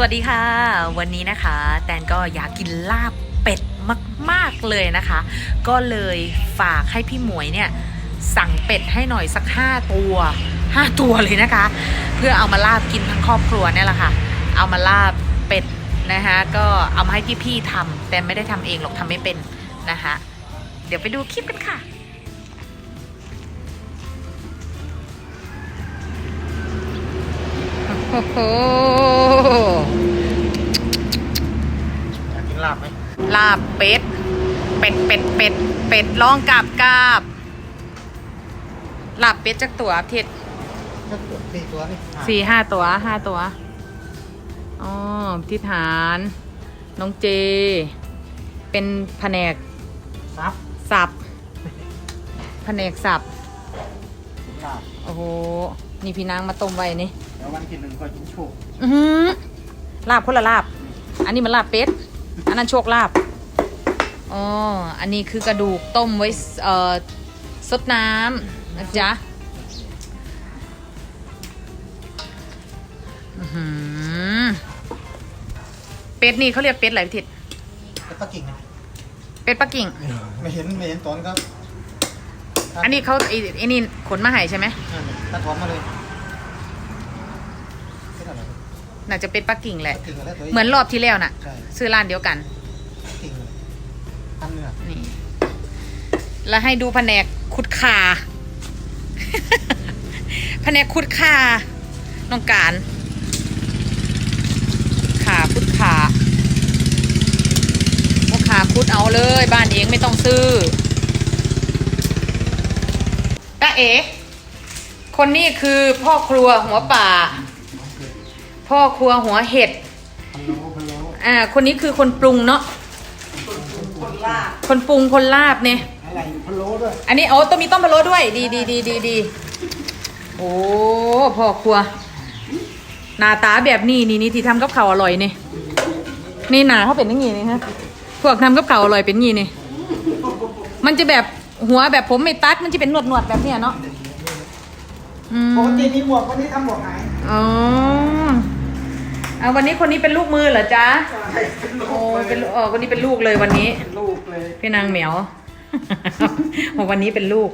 สวัสดีค่ะ วันนี้นะคะ แตนก็อยากกินลาบเป็ดมาก ๆ เลยนะคะ ก็เลยฝากให้พี่หมวยเนี่ยสั่งเป็ดให้หน่อยสัก 5 ตัว 5 ตัวเลยนะคะ เพื่อเอามาลาบกินทั้งครอบครัวเนี่ยแหละค่ะ เอามาลาบเป็ดนะคะก็เอามาให้พี่ๆทำแต่ไม่ได้ทำเองหรอกทำไม่เป็นนะคะเดี๋ยวไปดูคลิปกันค่ะโอ้โห อยากกินลาบไหม ลาบเป็ด เป็ดเป็ดเป็ดเป็ดร้องกาบกาบลาบเป็ดจักตัวเทศก็ตัวสี่ตัวนี่สี่ห้าตัวห้าตัวอ๋อทิฐานน้องเจ เป็นแผนกซับสับแผนกสับกินลาบโอ้โหนี่พี่นางมาต้มไว้นี่เดี๋ยววันกินหนึ่งก็กินโชคอือหือลาบคนละลาบ อันนี้มันลาบเป็ด อันนั้นโชคลาบอ๋อ อันนี้คือกระดูกต้มไว้เอ่อซดน้ำนะจ๊ะอื้อหือเป็ดนี่เขาเรียกเป็ดอะไรพี่ทิศแล้วก็กิ่งนะเป็ดปักกิ่ง ไม่เห็นไม่เห็นตอนก็อันนี้เขาไอ้ไอ้นี่ขนมาให้ใช่ไหมนั่นน่ะถ้าถอนมาเลยเป็นอะไร น่าจะเป็นปักกิ่งแหละ กิ่งอะไรตัวเหมือนรอบที่แล้วน่ะ ใช่ซื้อร้านเดียวกัน กิ่งเลยพันเนื้อนี่ แล้วให้ดูแผนกขุดขา แผนกขุดขาน้องการ ขาขุดขาพวกขาขุดเอาเลย บ้านเองไม่ต้องซื้อตาเอ๋คนนี้คือพ่อครัวหัวป่า พ่อครัวหัวเห็ดพันโลพันโลอ่าคนนี้คือคนปรุงเนาะคนปรุงคนลาบเนี่ยอะไรพันโลด้วยอันนี้โอ้ต้องมีต้มพะโล้ด้วย ดีดีดีดีดีโอ้พ่อครัวหน้าตาแบบนี้นี่นี่ที่ทำกับข้าวอร่อยนี่นี่หนาเขาเป็นอย่างงี้นี่ฮะพวกทำกับข้าวอร่อยเป็นอย่างงี้นี่มันจะแบบหัวแบบผมไม่ตัดมันจะเป็นหนวดหนวดๆแบบเนี้ยเนาะอืมปกติมีหมวกวันนี้ทำหมวกหายอ๋อ เอาวันนี้คนนี้เป็นลูกมือเหรอจ๊ะใช่เป็นลูโอ้กเป็นลูกเออคนนี้เป็นลูกเลยวันนี้ เป็นลูกเลยพี่นางเหมียวโอ้วันนี้เป็นลูก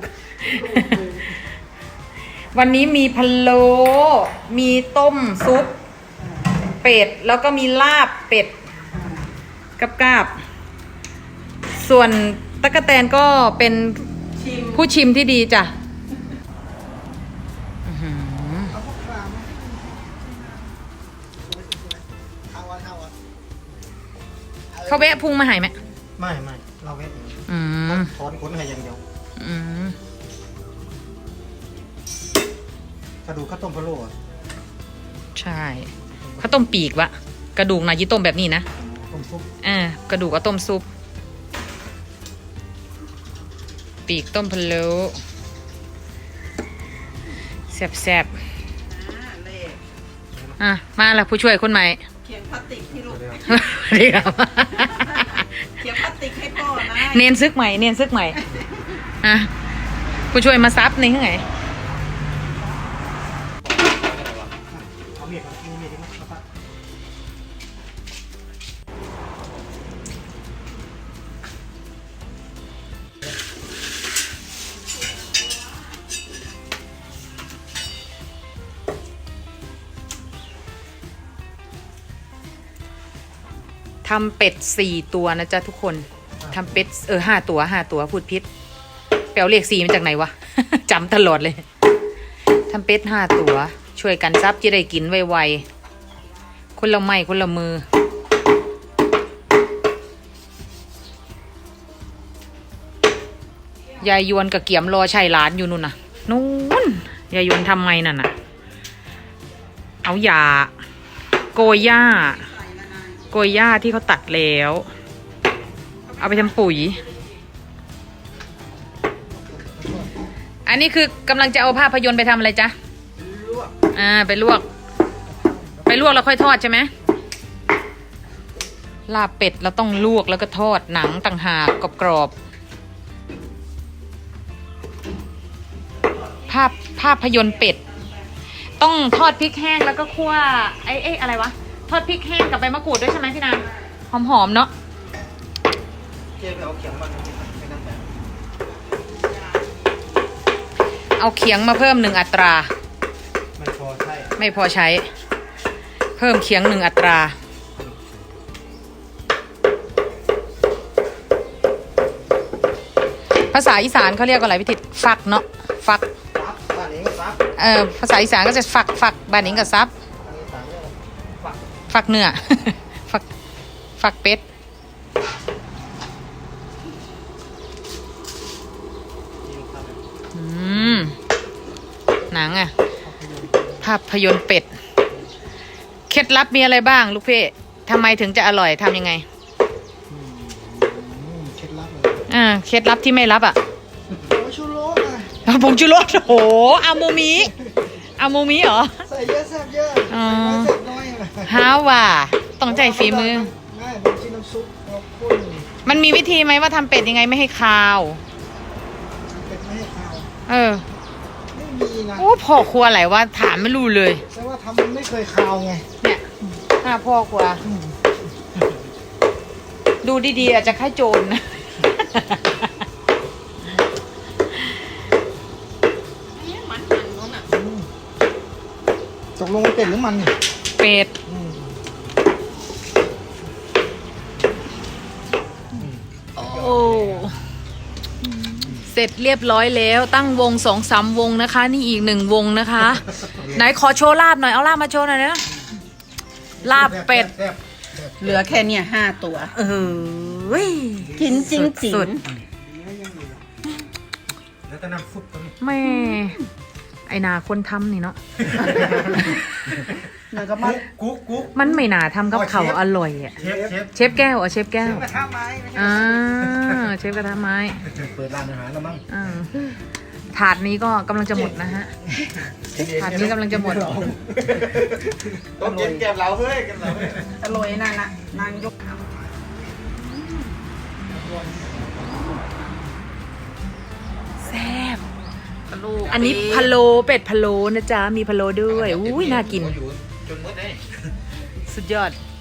วันนี้มีพะโล้มีต้มซุป เป็ดแล้วก็มีลาบเป็ดกับกาบ ส่วนตะกะแตนก็เป็นผู้ชิมที่ดีจ้ะ เขาแวะพุงมาใหายไหมไม่ไม่เราเวทอืมถอนขนให้อย่างเดียวอืมกระดูกข้าวต้มพะโล้อะใช่เขาต้มปีกวะกระดูกนายีต้มแบบนี้นะต้มซุปอ่ากระดูกก็ต้มซุป ปีกต้มพะโล้แซ่บๆอะมาละผู้ช่วยคนใหม่เขียนพลาสติกที่ลูกเดี๋ยวสวัสดีครับ เนียนซึกใหม่ เนียนซึกใหม่อะผู้ช่วยมาซับนี่ข้างไหนทำเป็ดสี่ตัวนะจ๊ะทุกคน ทำเป็ดเออห้าตัวห้าตัวพูดพิษแปลเลขสี่มาจากไหนวะ จำตลอดเลยทำเป็ดห้าตัว ช่วยกันซับจะได้กินไวๆคนละไม้คนละมือ ยายยวนกับเกียมรอชัยหลานอยู่นู่นน่ะนู่นยายยวนทำไงนั่นน่ะ เอายาโกยหญ้าโกยหญ้าที่เขาตัดแล้ว เอาไปทำปุ๋ย อันนี้คือกำลังจะเอาภาพยนตร์ไปทำอะไรจ๊ะอ่าไปลวก ไปลวกแล้วค่อยทอดใช่ไหมลาบเป็ดเราต้องลวกแล้วก็ทอดหนังต่างหากกรอบๆภาพภาพยนตร์เป็ด ต้องทอดพริกแห้งแล้วก็คั่วไอ้ไอ้อะไรวะ ทอดพริกแห้งกับใบมะกรูดด้วยใช่ไหมพี่นางหอมๆเนาะ จ๊ไปเอาเขียงมาไม่นั่งแบบเอาเขียงมาเพิ่มหนึ่งอัตราไม่พอใช่ไม่พอใช้ เพิ่มเขียงหนึ่งอัตรา ภาษาอีสานเขาเรียกว่าอะไรพิทิตฟักเนาะฟักซับบ้านนี้ก็ซับเออภาษาอีสานก็จะฝักฝักบานนี้กับซับอันนี้ต่างเรื่องฝักฝักเนื้อฝักฝักเป็ด ยิงเข้าไป อืม หนังอะภาพยนตร์เป็ด เคล็ดลับมีอะไรบ้าง ลูกเพ่ทำไมถึงจะอร่อยทำยังไงอืมเคล็ดลับเลยอ่าเคล็ดลับที่ไม่รับอะโอ้ชูโรสอะเอาผงชูรสโอ้โหอาโมมิอาโมมิเหรอ ใส่เยอะแซ่บเยอะอ๋อ ใส่น้อยแซ่บน้อยอะฮาว่าต้องใจฝีมือ ง่ายเป็นชิ้นน้ำซุปเราข้นมันมีวิธีไหมว่าทำเป็ดยังไงไม่ให้คาว เป็ดไม่ให้ข้าว เออไม่มีนะโอ้พ่อครัวอะไรว่าถามไม่รู้เลย แต่ว่าทำมันไม่เคยข้าวไง เนี่ยถ้าพ่อครัว ดูดีๆอาจจะค่ายโจรนะเนี่ยมันมันนู้นอะอืมตกลงมันเป็ดหรือมันเนี่ยเป็ด เสร็จเรียบร้อยแล้ว ตั้งวงสองสามวงนะคะ นี่อีกหนึ่งวงนะคะ ไหนขอโชว์ลาบหน่อยเอาลาบมาโชว์หน่อยนะลาบเป็ดแซ่บเหลือแค่เนี่ยห้าตัวเออกินจริงจริงสุดแล้วก็น้ำซุปตรงนี้แม่ไอนาคนทำนี่เนาะแล้วก็มากุ๊กกุ๊กมันไม่นาทำกับเขาวอร่อยอะเชฟเชฟเชฟแก้วอะเชฟแก้เชวฟกระทะไม้ไม่ใช่อ่า เชฟกระทะไม้ เปิดร้านอาหารแล้วมั้งอ่าถาดนี้ก็กำลังจะหมดนะฮะ ถาดนี้กำลังจะหมด ต้องกินแกมเราเฮ้ยแกมเราเฮ้ยอร่อยนั่นน่ะนางยกแซ่บกระลูกอันนี้พะโล้เป็ดพะโล้นะจ๊ะ มีพะโล้ด้วย อุ้ยน่ากินอยู่จนมืดเลยสุดยอดอ